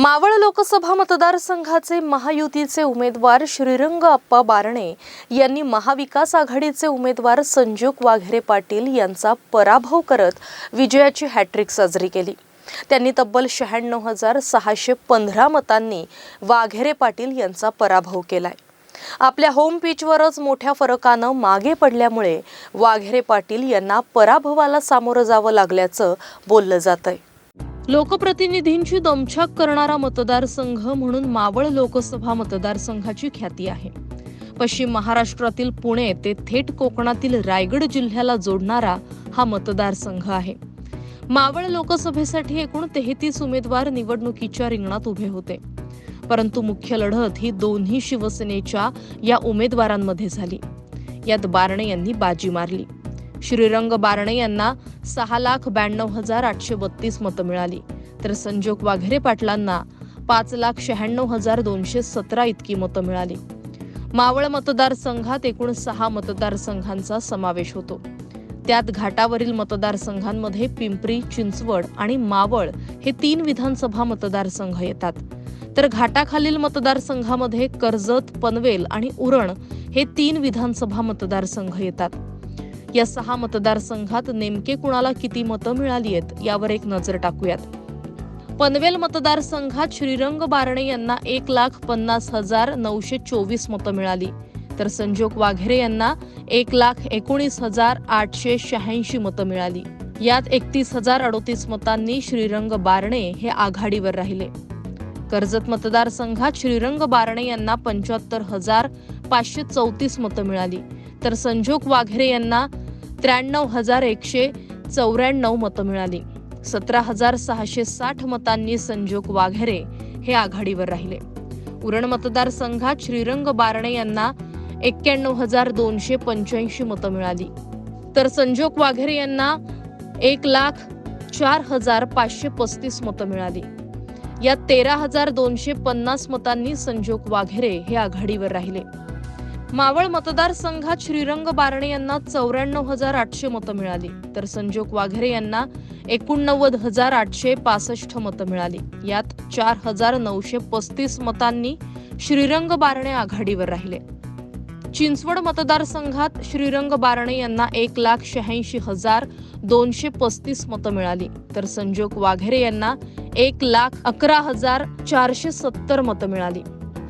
मावळ लोकसभा मतदारसंघाचे महायुतीचे उमेदवार श्रीरंग अप्पा बारणे यांनी महाविकास आघाडीचे उमेदवार संजोग वाघेरे पाटील यांचा पराभव करत विजयाची हॅट्रिक साजरी केली. त्यांनी तब्बल शहाण्णव हजार सहाशे पंधरा मतांनी वाघेरे पाटील यांचा पराभव केलाय. आपल्या होम पिचवरच मोठ्या फरकानं मागे पडल्यामुळे वाघेरे पाटील यांना पराभवाला सामोरं जावं लागल्याचं बोललं जात आहे लोकप्रतिनिधींची दमछाक करणारा मतदारसंघ म्हणून मावळ लोकसभा मतदारसंघाची ख्याती आहे. पश्चिम महाराष्ट्रातील पुणे ते थेट कोकणातील रायगड जिल्ह्याला जोडणारा हा मतदारसंघ आहे. मावळ लोकसभेसाठी एकूण तेहतीस उमेदवार निवडणुकीच्या रिंगणात उभे होते. परंतु मुख्य लढत ही दोन्ही शिवसेनेच्या या उमेदवारांमध्ये झाली. यात बारणे यांनी बाजी मारली. श्रीरंग बारणे यांना सहा लाख ब्याण्णव हजार आठशे बत्तीस मतं मिळाली. तर संजोग वाघेरे पाटलांना पाच लाख शहाण्णव हजार दोनशे सतरा इतकी मतं मिळाली. मावळ मतदारसंघात एकूण सहा मतदारसंघांचा समावेश होतो. त्यात घाटावरील मतदारसंघांमध्ये पिंपरी चिंचवड आणि मावळ हे तीन विधानसभा मतदारसंघ येतात. तर घाटाखालील मतदारसंघामध्ये कर्जत पनवेल आणि उरण हे तीन विधानसभा मतदारसंघ येतात. या सहा मतदारसंघात नेमके कुणाला किती मतं मिळाली आहेत यावर एक नजर टाकूयात. पनवेल मतदारसंघात श्रीरंग बारणे यांना एक लाख पन्नास हजार नऊशे चोवीस मतं मिळाली. तर संजोग वाघेरे यांना एक लाख एकोणीस हजार आठशे शहाऐंशी मतं मिळाली. यात एकतीस हजार अडोतीस मतांनी श्रीरंग बारणे हे आघाडीवर राहिले. कर्जत मतदारसंघात श्रीरंग बारणे यांना पंच्याहत्तर हजार पाचशे चौतीस मतं मिळाली. तर संजोग वाघेरे यांना त्र्याण्णव हजार एकशे चौऱ्याण्णव मतं मिळाली. सतरा हजार सहाशे साठ मतांनी संजोग वाघेरे हे आघाडीवर राहिले. उरण मतदारसंघात श्रीरंग बारणे यांना एक्क्याण्णव हजार दोनशे पंच्याऐंशी मतं मिळाली. तर संजोग वाघेरे यांना एक लाख चार हजार पाचशे पस्तीस मतं मिळाली. यात तेरा हजार दोनशे पन्नास मतांनी संजोग वाघेरे हे आघाडीवर राहिले. मावळ मतदारसंघात श्रीरंग बारणे यांना चौऱ्याण्णव हजार आठशे मतं मिळाली. तर संजोग वाघेरे यांना एकोणनव्वद हजार आठशे पासष्ट मतं मिळाली. यात चार हजार नऊशे पस्तीस मतांनी श्रीरंग बारणे आघाडीवर राहिले. चिंचवड मतदारसंघात श्रीरंग बारणे यांना एक लाख शहाऐंशी हजार दोनशे पस्तीस मतं मिळाली. तर संजोग वाघेरे यांना एक लाख अकरा हजार चारशे सत्तर मतं मिळाली.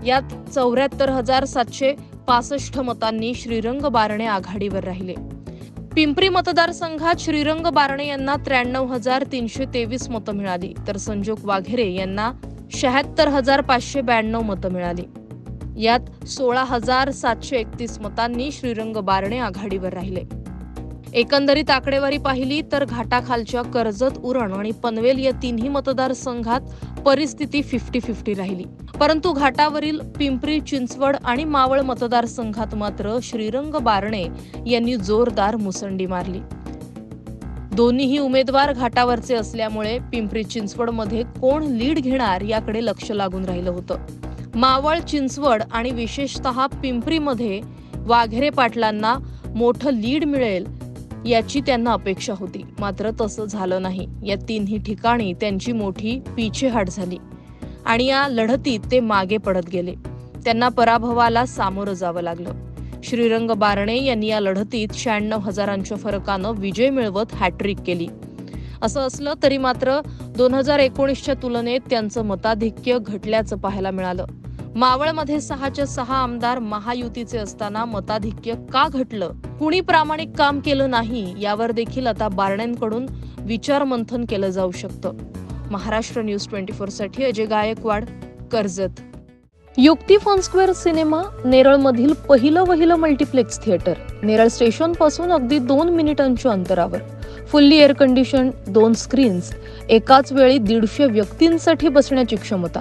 यात चौऱ्याहत्तर हजार सातशे पासष्ट मतांनी श्रीरंग बारणे आघाडीवर राहिले. पिंपरी मतदारसंघात श्रीरंग बारणे यांना त्र्याण्णव हजार तीनशे तेवीस मतं मिळाली. तर संजोग वाघेरे यांना शहात्तर हजार पाचशे ब्याण्णव मतं मिळाली. यात सोळा हजार सातशे एकतीस मतांनी श्रीरंग बारणे आघाडीवर राहिले. एकंदरीत आकडेवारी पाहिली तर घाटाखालच्या कर्जत उरण आणि पनवेल या तिन्ही मतदारसंघात परिस्थिती फिफ्टी फिफ्टी राहिली. परंतु घाटावरील पिंपरी चिंचवड आणि मावळ मतदारसंघात मात्र श्रीरंग बारणे यांनी जोरदार मुसंडी मारली. दोन्हीही उमेदवार घाटावरचे असल्यामुळे पिंपरी चिंचवडमध्ये कोण लीड घेणार याकडे लक्ष लागून राहिलं होतं. मावळ चिंचवड आणि विशेषतः पिंपरीमध्ये वाघेरे पाटलांना मोठं लीड मिळेल याची त्यांना अपेक्षा होती. मात्र तसं झालं नाही. या तिन्ही ठिकाणी त्यांची मोठी पिछेहाट झाली आणि या लढतीत ते मागे पडत गेले. त्यांना पराभवाला सामोरं जावं लागलं. श्रीरंग बारणे यांनी या लढतीत शहाण्णव हजारांच्या फरकानं विजय मिळवत हॅट्रिक केली. असं असलं तरी मात्र दोन हजार एकोणीसच्या तुलनेत त्यांचं मताधिक्य घटल्याचं पाहायला मिळालं. मावळमध्ये सहाच्या सहा आमदार महायुतीचे असताना मताधिक्य का घटलं? कुणी प्रामाणिक काम केलं नाही यावर देखील आता बारण्यांकडून विचार मंथन केलं जाऊ शकतं. महाराष्ट्र न्यूज ट्वेंटी फोरसाठी Ajay Gaikwad Karjat. Yukti fun square cinema नेरळमधील पहिलं वहिलं मल्टिप्लेक्स थिएटर नेरळ स्टेशनपासून अगदी दोन मिनिटांच्या अंतरावर. फुल्ली एअर कंडिशन दोन स्क्रीन्स एकाच वेळी दीडशे व्यक्तींसाठी बसण्याची क्षमता.